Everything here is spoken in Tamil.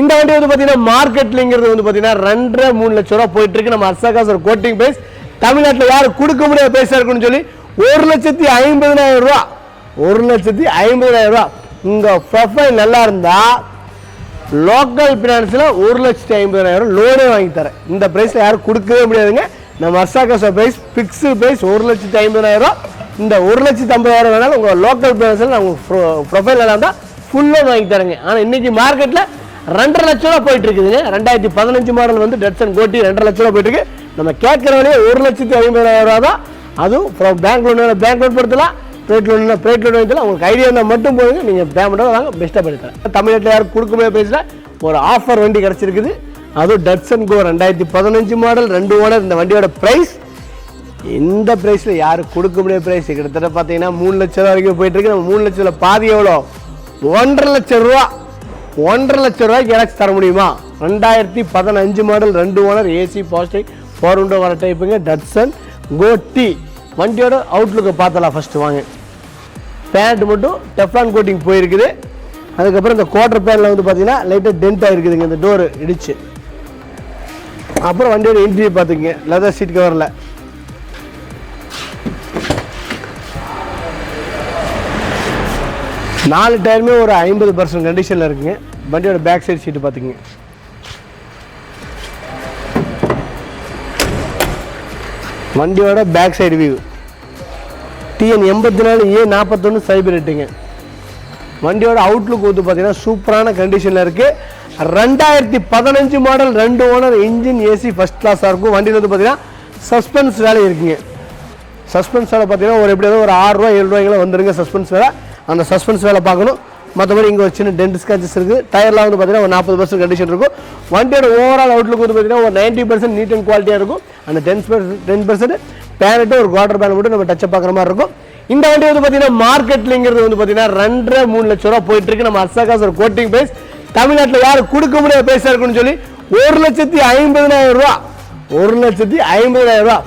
இந்த வண்டி வந்து பார்த்தீங்கன்னா மார்க்கெட்லிங்கிறது வந்து பார்த்தீங்கன்னா ரெண்டரை மூணு லட்ச ரூபா போயிட்டு இருக்கு நம்ம அர்சாகாசர் கோட்டிங் பேஸ் தமிழ்நாட்டில் யாரும் கொடுக்க முடியாத பேச இருக்குன்னு சொல்லி ஒரு லட்சத்தி ஐம்பதனாயிரம் ரூபா. ஒரு லட்சத்தி ஐம்பதனாயிரம் ரூபா. உங்கள் ப்ரொஃபைல் நல்லா இருந்தால் லோக்கல் ஃபினான்ஸில் ஒரு லட்சத்தி ஐம்பதாயிரம் லோனே வாங்கி தரேன். இந்த ப்ரைஸில் யாரும் கொடுக்கவே முடியாதுங்க. நம்ம அர்சாகாசா ப்ரைஸ் ஃபிக்ஸு ப்ரைஸ் ஒரு லட்சத்தி ஐம்பதாயிரம் இந்த ஒரு லட்சத்தி ஐம்பதாயிரம் வேணாலும் உங்கள் லோக்கல் ஃபினான்ஸில் நான் உங்கள் ப்ரொஃபைல் நல்லா இருந்தால் ஃபுல்லாக வாங்கி தரேங்க. ஆனால் இன்னைக்கு மார்க்கெட்டில் ரெண்டரை லட்ச ரூபா போயிட்டு இருக்குதுங்க ரெண்டாயிரத்தி பதினஞ்சு மாடல் வந்து டட்சன் கோட்டி ரெண்டரை லட்ச ரூபா போயிட்டு இருக்கு நம்ம கேட்குற ஒரு லட்சத்தி ஐம்பதாயிரம் ரூபா தான். அதுவும் from bank loan bank loan படுத்தலாம். பிரைட் லோன் பிரைட் லோன் வைக்கலாம் உங்களுக்கு ஐடியா இருந்தால் மட்டும் போதுங்க நீங்கள் பேமெண்ட்டோட வாங்க பெஸ்ட்டாக பண்ணி தமிழ்நாட்டில் யாரும் கொடுக்க முடியாது பேசல ஒரு ஆஃபர் வண்டி கிடச்சிருக்குது. அதுவும் டட்சன் கோ ரெண்டாயிரத்தி பதினஞ்சு மாடல். ரெண்டு ஓனர் இந்த வண்டியோட ப்ரைஸ் இந்த ப்ரைஸில் யாரும் கொடுக்க முடியாத ப்ரைஸ் கிட்டத்தட்ட பார்த்தீங்கன்னா மூணு லட்ச ரூபா வரைக்கும் போயிட்டுருக்கு. நம்ம மூணு லட்சத்தில் பாதி எவ்வளோ? ஒன்றரை லட்சம் ரூபா. ஒன்றரை லட்சம் ரூபாய்க்கு எனக்கு தர முடியுமா? ரெண்டாயிரத்தி பதினஞ்சு மாடல் ரெண்டு owner AC positive four window வர டைப்புங்க டட்சன் கோட்டி வண்டியோட அவுட்லுக்கை பார்த்தலாம் ஃபஸ்ட்டு வாங்க. பேண்ட் மட்டும் டெஃப்லான் கோட்டிங் போயிருக்குது. அதுக்கப்புறம் இந்த குவார்டர் பேனில் வந்து பார்த்தீங்கன்னா லைட்டாக டென்ட் ஆகிருக்குதுங்க இந்த டோரு இடிச்சு. அப்புறம் வண்டியோட இன்டீரியர் பார்த்துக்குங்க. லெதர் சீட் கவரில் நாலு டயருமே ஒரு ஐம்பது பர்சன்ட் கண்டிஷனில் இருக்குங்க. வண்டியோட பேக் சைடு சீட்டு பார்த்துக்குங்க வண்டியோட பேக் சைடு வியூ டிஎன் எண்பத்தி நாலு ஏ நாற்பத்தொன்று சைபர் எட்டுங்க வண்டியோட அவுட்லுக் வந்து பார்த்தீங்கன்னா சூப்பரான கண்டிஷனில் இருக்குது ரெண்டாயிரத்தி பதினஞ்சு மாடல் ரெண்டு ஓனர் இன்ஜின் ஏசி ஃபஸ்ட் கிளாஸாக இருக்கும். வண்டியில் வந்து பார்த்தீங்கன்னா சஸ்பென்ஸ் வேலை இருக்குங்க. சஸ்பென்ஸ் வேலை பார்த்தீங்கன்னா ஒரு எப்படியாவது ஒரு ஆறுரூவா ஏழு ரூபாய்க்குள்ள வந்துருங்க சஸ்பென்ஸ் வேலை. அந்த சஸ்பென்ஸ் வேலை பார்க்கணும். மற்றபடி இங்கே ஒரு சின்ன டென்ட் ஸ்கேச்சஸ் இருக்குது டயர்லாம் வந்து பார்த்தீங்கன்னா ஒரு நாற்பது பர்சன்ட் கண்டிஷன் இருக்கும். வண்டியோட ஓவரால் அவுட்லுக் வந்து பார்த்தீங்கன்னா ஒரு நைன்ட்டி பர்சன்ட் நீட் அண்ட் குவாலிட்டியாக இருக்கும். அந்த ten percent ten percent paint ஒரு குவார்டர் பேன் மட்டும் நம்ம டச்சப் பார்க்குற மாதிரி இருக்கும். இந்த வண்டி வந்து பார்த்தீங்கன்னா மார்க்கெட்லிங்கிறது வந்து பார்த்தீங்கன்னா ரெண்டரை மூணு லட்ச ரூபா போயிட்டு இருக்கு. நம்ம அர்சாகாசர் கோட்டிங் பிரைஸ் தமிழ்நாட்டில் யாரும் கொடுக்க முடியாத பேச இருக்குன்னு சொல்லி ஒரு லட்சத்தி ஐம்பதனாயிரம் ரூபா. ஒரு லட்சத்தி ஐம்பதாயிரம் ரூபா.